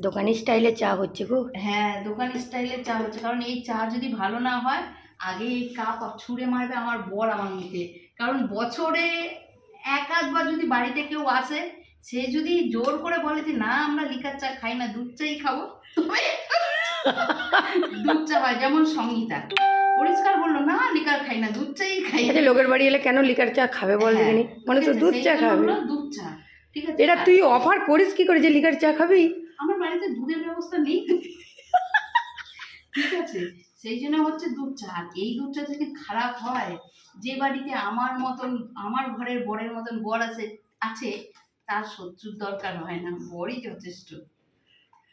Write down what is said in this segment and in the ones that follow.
দোকানি স্টাইলে চা হচ্ছে গো। হ্যাঁ দোকান স্টাইলের চা হচ্ছে কারণ এই চা যদি ভালো না হয় আগে এই কাপ ছুঁড়ে মারবে আমার বর আমার মুখে। কারণ বছরে এক আধবার যদি বাড়িতে কেউ আসে সে যদি জোর করে বলে যে না আমরা লিকার চা খাই না দুধ চাই খাব। দুধ চা হয় যেমন সঙ্গীতা। পরিষ্কার বলল না লিকার খাই না দুধ চাই খাই আচ্ছা লোকের বাড়ি এলে কেন লিকার চা খাবে বল হ্যাঁ, দেখিনি? মানে তো দুধ চা খাবে। দুধ চা। ঠিক আছে এটা তুই অফার করিস কি করে যে লিকার চা খাবি? আমার বাড়িতে দুধের ব্যবস্থা নেই। ঠিক আছে? সেই জন্য হচ্ছে দুধ চা আর এই দুধটা যদি খারাপ হয়, যে বাড়িতে আমার মতন, আমার ঘরের বরের মতন বর আছে আছে, তার শত্রুর দরকার হয় না। বরই যথেষ্ট।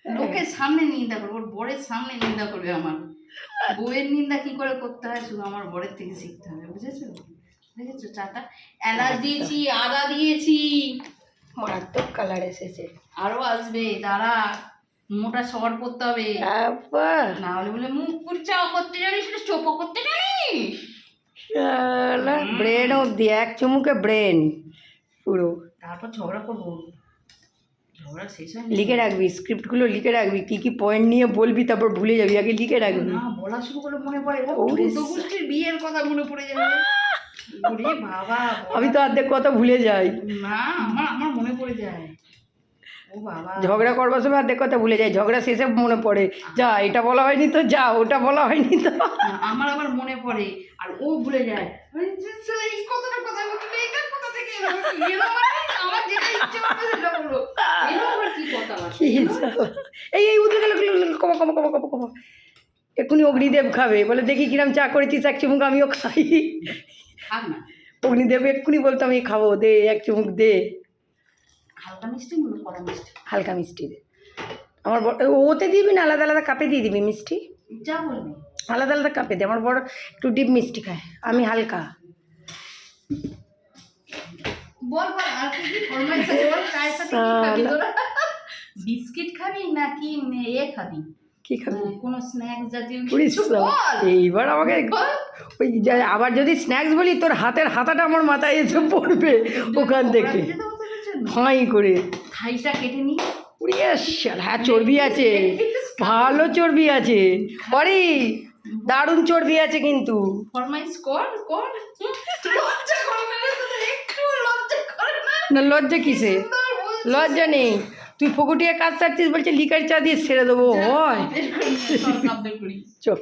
লোকের সামনে নিন্দা করবে। ওর বরের সামনে নিন্দা করবে আমার। বউয়ের নিন্দা কি করে করতে হয়? শুধু আমার বরের থেকে শিখতে হবে, বুঝেছ? বুঝেছ চাটা এলাচ দিয়েছি, আদা দিয়েছি। মারাত্মক কালার এসেছে। আরও আসবে দাঁড়া মোটা সর করতে হবে। বাবা। না হলে বলে মুখ পুরচা করতে জানিস না চোপো করতে জানিস? ব্রেন অব্দি এক চুমুকে ব্রেন পুরো। তারপর ঝগড়া করব। ঝগড়া শেষ হয় লিখে রাখবি স্ক্রিপ্টগুলো লিখে রাখবি কি কি পয়েন্ট নিয়ে বলবি তারপর ভুলে যাবি আগে লিখে রাখবি। না বলা শুরু করলে মনে পড়ে ও ওরে বিয়ের কথা মনে পড়ে যাবে। বাবা আমি তো অর্ধেক কথা ভুলে যাই। না আমার আমার মনে পড়ে যায়। ঝগড়া করবার সময় অর্ধেক কথা ভুলে যাই ঝগড়া শেষে মনে পড়ে। যা এটা বলা হয়নি তো যা ওটা বলা হয়নি তো। আমার আবার মনে পড়ে আর ও ভুলে যায়। আরে এই কথাটা কথা এটা কোথা থেকে এলো? এলো মানে আমার যেটা ইচ্ছে করবে সেটা। এই এই উঠে গেল কমা কমা কমা কমা কমা। এক্ষুনি অগ্নিদেব খাবে বলে দেখি কিরাম চা করেছিস এক চুমুক আমিও খাই। খাক না। অগ্নিদেব এক্ষুনি বলতো আমি খাব দে এক চুমুক দে। হালকা মিষ্টি কড়া মিষ্টি? হালকা মিষ্টি দে। আমার ওতে দিবি না আলাদা আলাদা কাপে দিয়ে দিবি মিষ্টি? যা বলবি। আলাদা আলাদা কাপে দে আমার বড় একটু ডিপ মিষ্টি খায় আমি হালকা। বল বল আর কি কি ফরমাইশ আছে বল চায়ের সাথে কি খাবি তোরা? বিস্কিট খাবি নাকি এ খাবি? কি খাবি? কোনো স্ন্যাক্স জাতীয় কিছু? বল। এইবার আমাকে বল। ওই আবার যদি স্ন্যাক্স বলি তোর হাতের হাতাটা আমার মাথায় এসে পড়বে ওখান থেকে। ফাঁই করে। থাইটা কেটে নি। হ্যাঁ চর্বি আছে। ভালো চর্বি আছে। অরে দারুণ চর্বি আছে কিন্তু। কর কর। না লজ্জা কিসে লজ্জা নেই। তুই ফুকুটিয়ে কাজ ছাড়ছিস বলছে লিকার চা দিয়ে ছেড়ে দেবো হয়। চপ।